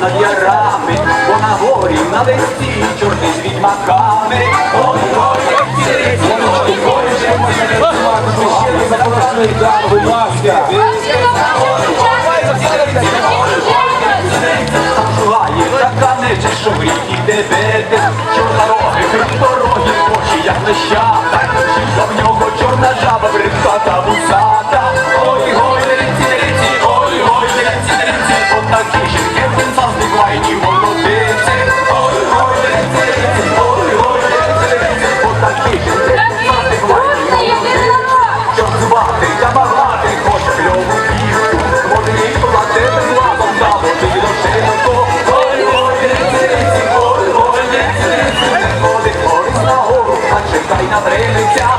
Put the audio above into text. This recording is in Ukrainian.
над ярами, бо на горі на листі чорти з відьмаками. Ой, ой, як ці ой, ой, будь ласка. Шугає така нечисть, що в рік іде бедес, чорнороги, кривдорогі, очі, як леща. Vai na trilha,